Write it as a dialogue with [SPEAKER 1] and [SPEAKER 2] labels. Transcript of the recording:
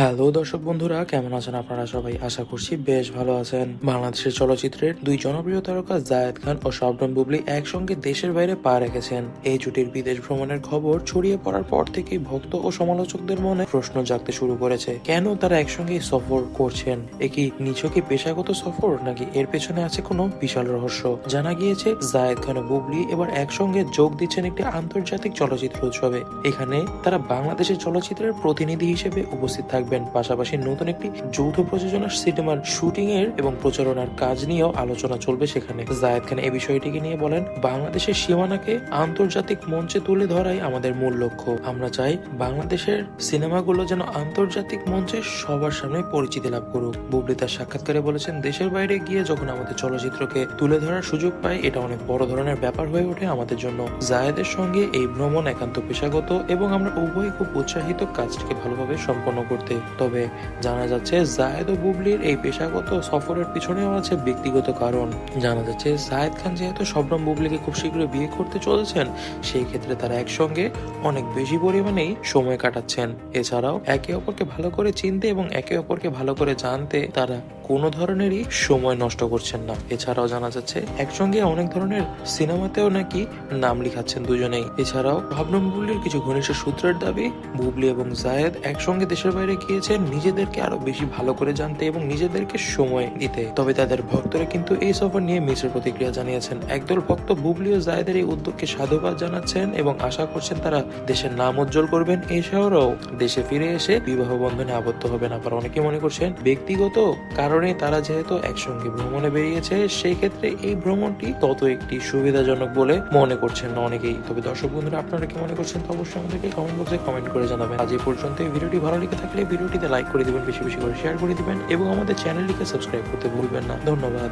[SPEAKER 1] Hello দর্শক বন্ধুরা, কেমন আছেন আপনারা সবাই? আশা করছি বেশ ভালো আছেন। বাংলাদেশের চলচ্চিত্রের দুই জনপ্রিয় তারকা জায়েদ খান ও শবনম বুবলি একসঙ্গে দেশের বাইরে পা রেখেছেন। এই জুটির বিদেশ ভ্রমণের খবর ছড়িয়ে পড়ার পর থেকেই ভক্ত ও সমালোচকদের মনে প্রশ্ন জাগতে শুরু করেছে, কেন তারা একসঙ্গে সফর করছেন? এ কি নিছকই পেশাগত সফর, নাকি এর পেছনে আছে কোনো বিশাল রহস্য? জানা গিয়েছে, জায়েদ খান ও বুবলি এবার একসঙ্গে যোগ দিচ্ছেন একটি আন্তর্জাতিক চলচ্চিত্র উৎসবে। এখানে তারা বাংলাদেশের চলচ্চিত্রের প্রতিনিধি হিসেবে উপস্থিত থাকবেন পাশাপাশি নতুন একটি যৌথ প্রযোজনার সিনেমার শুটিং এর এবং প্রচারণার কাজ নিয়েও আলোচনা চলবে সেখানে। জায়েদ খান এই বিষয়টিকে নিয়ে বলেন, বাংলাদেশের সীমানাকে আন্তর্জাতিক মঞ্চে তুলে ধরাই আমাদের মূল লক্ষ্য। আমরা চাই বাংলাদেশের সিনেমাগুলো যেন আন্তর্জাতিক মঞ্চে সবার সামনে পরিচিতি লাভ করুক। বুবলি তার সাক্ষাৎকারে বলেছেন, দেশের বাইরে গিয়ে যখন আমাদের চলচ্চিত্রকে তুলে ধরার সুযোগ পাই, এটা অনেক বড় ধরনের ব্যাপার হয়ে ওঠে আমাদের জন্য। জায়েদের সঙ্গে এই ভ্রমণ একান্ত পেশাগত এবং আমরা উভয় খুব উৎসাহিত কাজটিকে ভালোভাবে সম্পন্ন করতে তবে জানা যাচ্ছে জায়েদ ও বুবলির এই পেশাগত সফরের পিছনেও আছে ব্যক্তিগত কারণ। জানা যাচ্ছে জায়েদ খান যেহেতু শবনম বুবলিকে খুব শীঘ্রই বিয়ে করতে চলেছেন, সেই ক্ষেত্রে তারা একসঙ্গে অনেক বেশি পরিমাণেই সময় কাটাচ্ছেন। এছাড়াও একে অপরকে ভালো করে চিনতে এবং একে অপরকে ভালো করে জানতে তারা কোনো ধরনেরই সময় নষ্ট করছেন না। এছাড়াও জানা যাচ্ছে, একসঙ্গে অনেক ধরনের সিনেমাতেও নাকি নাম লিখাচ্ছেন দুজনেই। এছাড়াও ভাবনম বুবলির কিছু ঘনিষ্ঠ সূত্রের দাবি, বুবলি এবং জায়েদ একসঙ্গে দেশের বাইরে গিয়েছেন নিজেদেরকে আরও বেশি ভালো করে জানতে এবং নিজেদেরকে সময় দিতে। তবে তাদের ভক্তরা কিন্তু এই সফর নিয়ে মিশ্র প্রতিক্রিয়া জানিয়েছেন। একদল ভক্ত বুবলি ও জায়েদের এই উদ্যোগকে সাধুবাদ জানাচ্ছেন এবং আশা করছেন তারা দেশের নাম উজ্জ্বল করবেন। এছাড়াও দেশে ফিরে এসে বিবাহ বন্ধনে আবদ্ধ হবেন। আবার অনেকে মনে করছেন, ব্যক্তিগত কারণে তারা যেহেতু একসঙ্গে ভ্রমণে বেরিয়েছে, সেই ক্ষেত্রে এই ভ্রমণটি তত একটি সুবিধাজনক বলে মনে করছেন অনেকেই। তবে দর্শক বন্ধুরা, আপনারা কি মনে করছেন তো অবশ্যই আমাদেরকে কমেন্ট বক্সে কমেন্ট করে জানাবেন। আজ এই পর্যন্ত এই ভিডিওটি ভালো লেগে থাকলে ভিডিওটিতে লাইক করে দিবেন, বেশি বেশি করে শেয়ার করে দিবেন এবং আমাদের চ্যানেলটিকে সাবস্ক্রাইব করতে ভুলবেন না। ধন্যবাদ।